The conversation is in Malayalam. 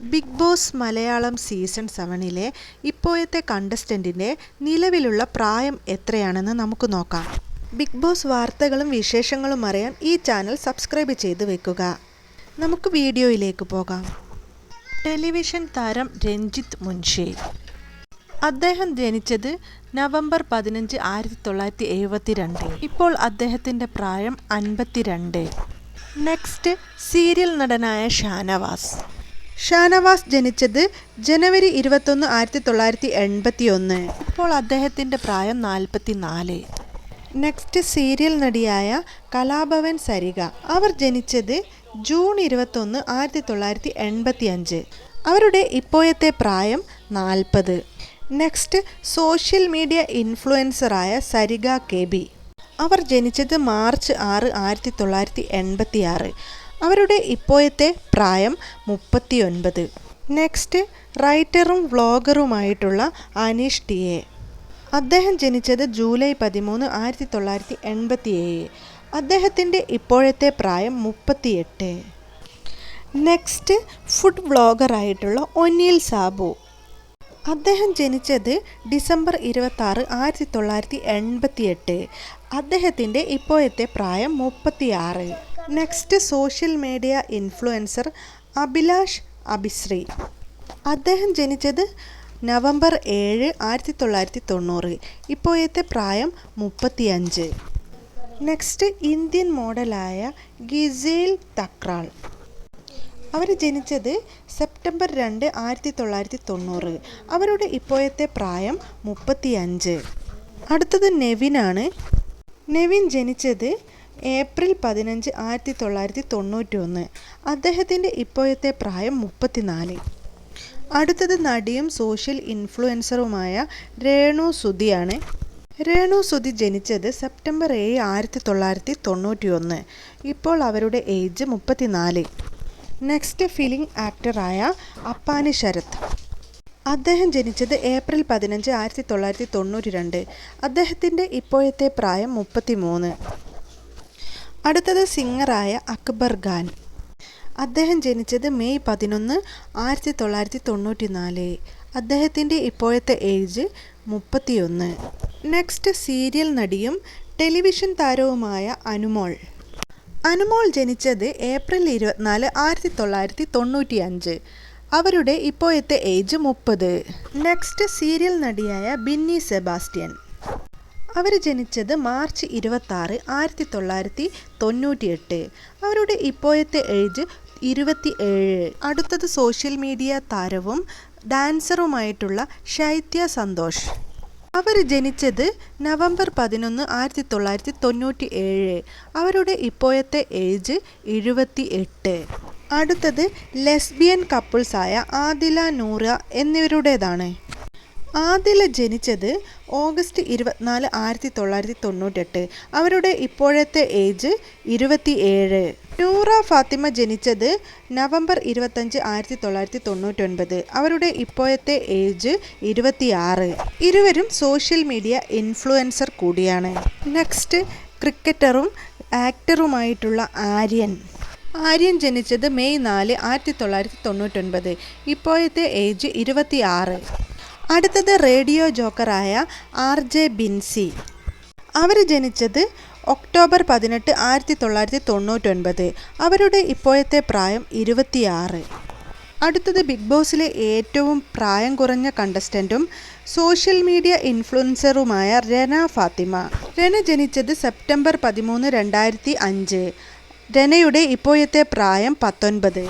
ബിഗ് ബോസ് മലയാളം സീസൺ സെവനിലെ ഇപ്പോഴത്തെ കണ്ടസ്റ്റന്റിന്റെ നിലവിലുള്ള പ്രായം എത്രയാണെന്ന് നമുക്ക് നോക്കാം. ബിഗ് ബോസ് വാർത്തകളും വിശേഷങ്ങളും അറിയാൻ ഈ ചാനൽ സബ്സ്ക്രൈബ് ചെയ്ത് വെക്കുക. നമുക്ക് വീഡിയോയിലേക്ക് പോകാം. ടെലിവിഷൻ താരം രഞ്ജിത്ത് മുൻഷി. അദ്ദേഹം ജനിച്ചത് നവംബർ പതിനഞ്ച് ആയിരത്തി തൊള്ളായിരത്തി എഴുപത്തി രണ്ട് ഇപ്പോൾ അദ്ദേഹത്തിന്റെ പ്രായം അൻപത്തിരണ്ട്. നെക്സ്റ്റ് സീരിയൽ നടനായ ഷാനവാസ്. ഷാനവാസ് ജനിച്ചത് ജനുവരി ഇരുപത്തൊന്ന് ആയിരത്തി തൊള്ളായിരത്തി എൺപത്തി ഒന്ന് അപ്പോൾ അദ്ദേഹത്തിന്റെ പ്രായം നാൽപ്പത്തി നാല് നെക്സ്റ്റ് സീരിയൽ നടിയായ കലാഭവൻ സരിക അവർ ജനിച്ചത് ജൂൺ ഇരുപത്തൊന്ന് ആയിരത്തി തൊള്ളായിരത്തി എൺപത്തി അഞ്ച് അവരുടെ ഇപ്പോഴത്തെ പ്രായം നാൽപ്പത്. നെക്സ്റ്റ് സോഷ്യൽ മീഡിയ ഇൻഫ്ലുവൻസറായ സരിക കെ ബി. അവർ ജനിച്ചത് മാർച്ച് ആറ് ആയിരത്തി തൊള്ളായിരത്തി എൺപത്തി ആറ് അവരുടെ ഇപ്പോഴത്തെ പ്രായം മുപ്പത്തിയൊൻപത്. നെക്സ്റ്റ് റൈറ്ററും വ്ളോഗറുമായിട്ടുള്ള അനീഷ് ടി എ. അദ്ദേഹം ജനിച്ചത് ജൂലൈ പതിമൂന്ന് ആയിരത്തി തൊള്ളായിരത്തി എൺപത്തി ഏഴ് അദ്ദേഹത്തിന്റെ ഇപ്പോഴത്തെ പ്രായം മുപ്പത്തിയെട്ട്. നെക്സ്റ്റ് ഫുഡ് വ്ളോഗറായിട്ടുള്ള ഒനീൽ സാബു. അദ്ദേഹം ജനിച്ചത് ഡിസംബർ ഇരുപത്തി ആറ് ആയിരത്തി തൊള്ളായിരത്തി എൺപത്തിയെട്ട് അദ്ദേഹത്തിന്റെ ഇപ്പോഴത്തെ പ്രായം മുപ്പത്തിയാറ്. Next social media influencer Abhilash Abhisree. അദ്ദേഹം ജനിച്ചത് നവംബർ ഏഴ് ആയിരത്തി തൊള്ളായിരത്തി തൊണ്ണൂറ് ഇപ്പോഴത്തെ പ്രായം മുപ്പത്തിയഞ്ച്. നെക്സ്റ്റ് ഇന്ത്യൻ മോഡലായ ഗിസേൽ തക്രാൾ. അവർ ജനിച്ചത് സെപ്റ്റംബർ രണ്ട് ആയിരത്തി തൊള്ളായിരത്തി തൊണ്ണൂറ് അവരുടെ ഇപ്പോഴത്തെ പ്രായം മുപ്പത്തിയഞ്ച്. അടുത്തത് നെവിനാണ്. നെവിൻ ജനിച്ചത് ഏപ്രിൽ പതിനഞ്ച് ആയിരത്തി തൊള്ളായിരത്തി തൊണ്ണൂറ്റി ഒന്ന് അദ്ദേഹത്തിന്റെ ഇപ്പോഴത്തെ പ്രായം മുപ്പത്തിനാല്. അടുത്തത് നടിയും സോഷ്യൽ ഇൻഫ്ലുവൻസറുമായ രേണു സുധിയാണ്. രേണു സുധി ജനിച്ചത് സെപ്റ്റംബർ ഏഴ് ആയിരത്തി തൊള്ളായിരത്തി തൊണ്ണൂറ്റി ഒന്ന് ഇപ്പോൾ അവരുടെ ഏജ് മുപ്പത്തിനാല്. നെക്സ്റ്റ് ഫിലിം ആക്ടറായ അപ്പാനി ശരത്. അദ്ദേഹം ജനിച്ചത് ഏപ്രിൽ പതിനഞ്ച് ആയിരത്തി തൊള്ളായിരത്തി തൊണ്ണൂറ്റി രണ്ട് അദ്ദേഹത്തിന്റെ ഇപ്പോഴത്തെ പ്രായം മുപ്പത്തി മൂന്ന് അടുത്തത് സിംഗറായ അക്ബർ ഖാൻ. അദ്ദേഹം ജനിച്ചത് മെയ് പതിനൊന്ന് ആയിരത്തി തൊള്ളായിരത്തി തൊണ്ണൂറ്റി നാല് അദ്ദേഹത്തിന്റെ ഇപ്പോഴത്തെ ഏജ് മുപ്പത്തിയൊന്ന്. നെക്സ്റ്റ് സീരിയൽ നടിയും ടെലിവിഷൻ താരവുമായ അനുമോൾ. അനുമോൾ ജനിച്ചത് ഏപ്രിൽ ഇരുപത്തിനാല് ആയിരത്തി തൊള്ളായിരത്തി തൊണ്ണൂറ്റി അഞ്ച് അവരുടെ ഇപ്പോഴത്തെ ഏജ് മുപ്പത്. നെക്സ്റ്റ് സീരിയൽ നടിയായ ബിന്നി സെബാസ്റ്റ്യൻ. അവർ ജനിച്ചത് മാർച്ച് ഇരുപത്തി ആറ് ആയിരത്തി തൊള്ളായിരത്തി തൊണ്ണൂറ്റി എട്ട് അവരുടെ ഇപ്പോഴത്തെ ഏജ് ഇരുപത്തി ഏഴ് അടുത്തത് സോഷ്യൽ മീഡിയ താരവും ഡാൻസറുമായിട്ടുള്ള ശൈത്യ സന്തോഷ്. അവർ ജനിച്ചത് നവംബർ പതിനൊന്ന് ആയിരത്തി തൊള്ളായിരത്തി തൊണ്ണൂറ്റി ഏഴ് അവരുടെ ഇപ്പോഴത്തെ ഏജ് എഴുപത്തി എട്ട് അടുത്തത് ലെസ്ബിയൻ കപ്പിൾസായ ആദില നൂറ എന്നിവരുടേതാണ്. ആദില ജനിച്ചത് ഓഗസ്റ്റ് ഇരുപത്തിനാല് ആയിരത്തി തൊള്ളായിരത്തി തൊണ്ണൂറ്റെട്ട് അവരുടെ ഇപ്പോഴത്തെ ഏജ് ഇരുപത്തി ഏഴ് നൂറ ഫാത്തിമ ജനിച്ചത് നവംബർ ഇരുപത്തഞ്ച് ആയിരത്തി തൊള്ളായിരത്തി തൊണ്ണൂറ്റൊൻപത് അവരുടെ ഇപ്പോഴത്തെ ഏജ് ഇരുപത്തിയാറ്. ഇരുവരും സോഷ്യൽ മീഡിയ ഇൻഫ്ലുവൻസർ കൂടിയാണ്. നെക്സ്റ്റ് ക്രിക്കറ്ററും ആക്ടറുമായിട്ടുള്ള ആര്യൻ. ആര്യൻ ജനിച്ചത് മെയ് നാല് ആയിരത്തി തൊള്ളായിരത്തി തൊണ്ണൂറ്റൊൻപത് ഇപ്പോഴത്തെ ഏജ് ഇരുപത്തിയാറ്. അടുത്തത് റേഡിയോ ജോക്കറായ ആർ ജെ ബിൻസി. അവർ ജനിച്ചത് ഒക്ടോബർ പതിനെട്ട് ആയിരത്തി തൊള്ളായിരത്തി തൊണ്ണൂറ്റൊൻപത് അവരുടെ ഇപ്പോഴത്തെ പ്രായം ഇരുപത്തിയാറ്. അടുത്തത് ബിഗ് ബോസിലെ ഏറ്റവും പ്രായം കുറഞ്ഞ കണ്ടസ്റ്റന്റും സോഷ്യൽ മീഡിയ ഇൻഫ്ലുവൻസറുമായ രന ഫാത്തിമ. രന ജനിച്ചത് സെപ്റ്റംബർ പതിമൂന്ന് രണ്ടായിരത്തി അഞ്ച് രനയുടെ ഇപ്പോഴത്തെ പ്രായം പത്തൊൻപത്.